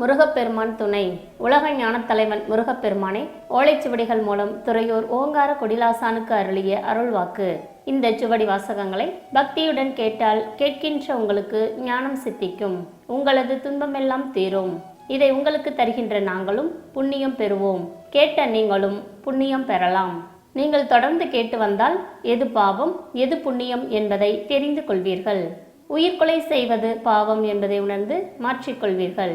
முருகப்பெருமான் துணை. உலக ஞானத் தலைவன் முருகப்பெருமானை ஓலைச்சுவடிகள் மூலம் துறையூர் ஓங்கார கொடிலாசானுக்கு அருளிய அருள்வாக்கு. இந்த சுவடி வாசகங்களை பக்தியுடன் கேட்டால் கேட்கின்ற உங்களுக்கு ஞானம் சித்திக்கும். உங்களது துன்பமெல்லாம் தீரும். இதை உங்களுக்கு தருகின்ற நாங்களும் புண்ணியம் பெறுவோம். கேட்ட நீங்களும் புண்ணியம் பெறலாம். நீங்கள் தொடர்ந்து கேட்டு வந்தால் எது பாவம் எது புண்ணியம் என்பதை தெரிந்து கொள்வீர்கள். உயிர்கொலை செய்வது பாவம் என்பதை உணர்ந்து மாற்றிக்கொள்வீர்கள்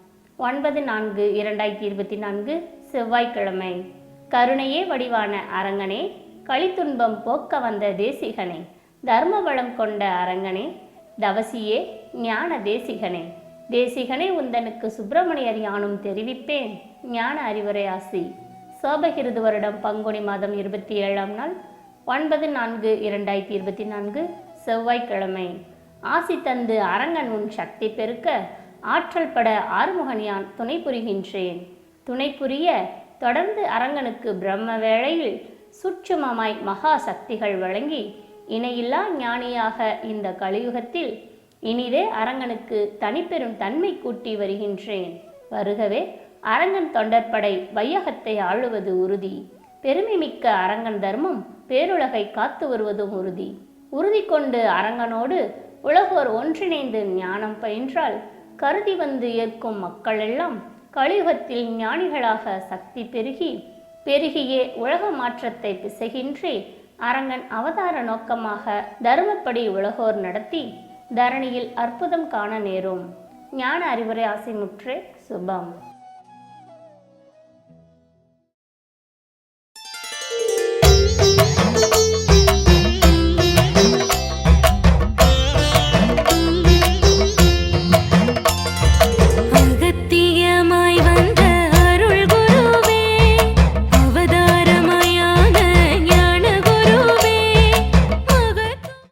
ஒன்பது நான்கு இரண்டாயிரத்தி இருபத்தி நான்கு செவ்வாய்க்கிழமை. கருணையே வடிவான அரங்கனே களித்துன்பம் போக்க வந்த தேசிகனே தர்மபலம் கொண்ட அரங்கனே தவசியே ஞான தேசிகனே. தேசிகனே உந்தனுக்கு சுப்பிரமணியர் யானும் தெரிவிப்பேன் ஞான அறிவுரை ஆசி. சோபகிருது வருடம் பங்குனி மாதம் இருபத்தி ஏழாம் நாள் ஒன்பது நான்கு இரண்டாயிரத்தி இருபத்தி நான்கு செவ்வாய்க்கிழமை. ஆசி தந்து அரங்கன் உன் சக்தி பெருக்க ஆற்றல் பட ஆறுமுகனியான் துணை புரிகின்றேன். துணை புரிய தொடர்ந்து அரங்கனுக்கு பிரம்ம வேளையில் சுட்சுமமாய் மகா சக்திகள் வழங்கி இணையில்லா ஞானியாக இந்த கலியுகத்தில் இனிதே அரங்கனுக்கு தனிப்பெரும் தன்மை கூட்டி வருகின்றேன். வருகவே அரங்கன் தொண்டற்படை வையகத்தை ஆளுவது உறுதி. பெருமை மிக்க அரங்கன் தர்மம் பேருலகை காத்து வருவதும் உறுதி. உறுதி கொண்டு அரங்கனோடு உலகோர் ஒன்றிணைந்து ஞானம் பயின்றால் கருதி வந்து ஏற்கும் மக்கள் எல்லாம் கலியுகத்தில் ஞானிகளாக சக்தி பெருகி பெருகியே உலக மாற்றத்தை பிசைகின்றே அரங்கன் அவதார நோக்கமாக தர்மப்படி உலகோர் நடத்தி தரணியில் அற்புதம் காண நேரும். ஞான அறிவுரை ஆசைமுற்றே சுபம்.